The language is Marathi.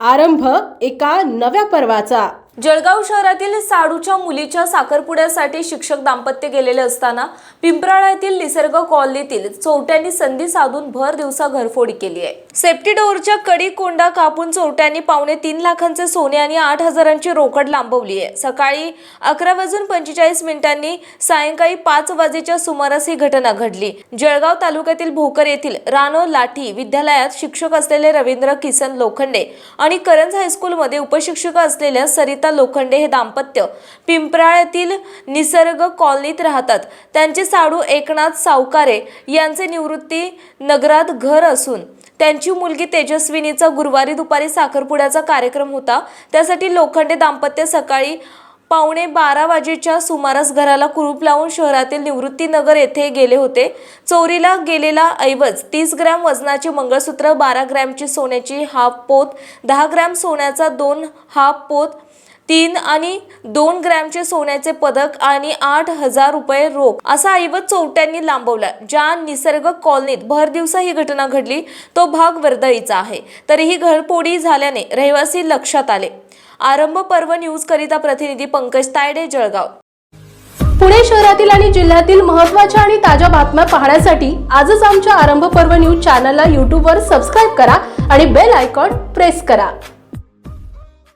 आरंभ एका नव्या पर्वाचा. जळगाव शहरातील साडूच्या मुलीच्या साखरपुड्यासाठी शिक्षक दाम्पत्य गेलेले असताना पिंपराळ्यातील निसर्ग कॉलनीतील चोरट्यांनी संधी साधून भर दिवसा घरफोडी केली आहे. सेफ्टी डोअरच्या कडी कोंडा कापून चोरट्यांनी पावणे तीन लाखांचे सोने आणि आठ हजारांची रोकड लांबवली आहे. सकाळी अकरा वाजून पंचेचाळीस मिनिटांनी सायंकाळी पाच वाजेच्या सुमारास ही घटना घडली. जळगाव तालुक्यातील भोकर येथील रानो लाठी विद्यालयात शिक्षक असलेले रवींद्र किसन लोखंडे आणि करंज हायस्कूलमध्ये उपशिक्षिका असलेल्या सरिता लोखंडे हे दाम्पत्य. पिंपराळ्यातील निसर्ग कॉलनीत राहतात. त्यांचे साडू एकनाथ सावकारे यांचे निवृत्ती नगरात घर असून त्यांची मुलगी तेजस्विनीचा गुरुवारी दुपारी साखरपुड्याचा कार्यक्रम होता. त्यासाठी लोखंडे दाम्पत्य सकाळी पावणे बारा वाजेच्या सुमारास घराला कुरूप लावून शहरातील निवृत्तीनगर येथे गेले होते. चोरीला गेलेला ऐवज तीस ग्रॅम वजनाचे मंगळसूत्र बारा ग्रॅमची सोन्याची हाफ पोत दहा ग्रॅम सोन्याचा दोन हाफ पोत तीन आणि दोन ग्रॅमचे सोन्याचे पदक आणि आठ हजार रुपये रोख असा ऐवज चोरट्यांनी लांबवला ज्या निसर्ग कॉलनीत भर दिवसा ही घटना घडली तो भाग वर्दळीचा आहे. तरीही घरपोडी झाल्याने रहिवासी लक्षात आले. आरंभ पर्व न्यूज करिता प्रतिनिधी पंकज तायडे जळगाव. पुणे शहरातील आणि जिल्ह्यातील महत्त्वाच्या आणि ताज्या बातम्या पाहण्यासाठी आजच आमच्या आरंभ पर्व न्यूज चॅनलला यूट्यूबवर सबस्क्राईब करा आणि बेल आयकॉन प्रेस करा.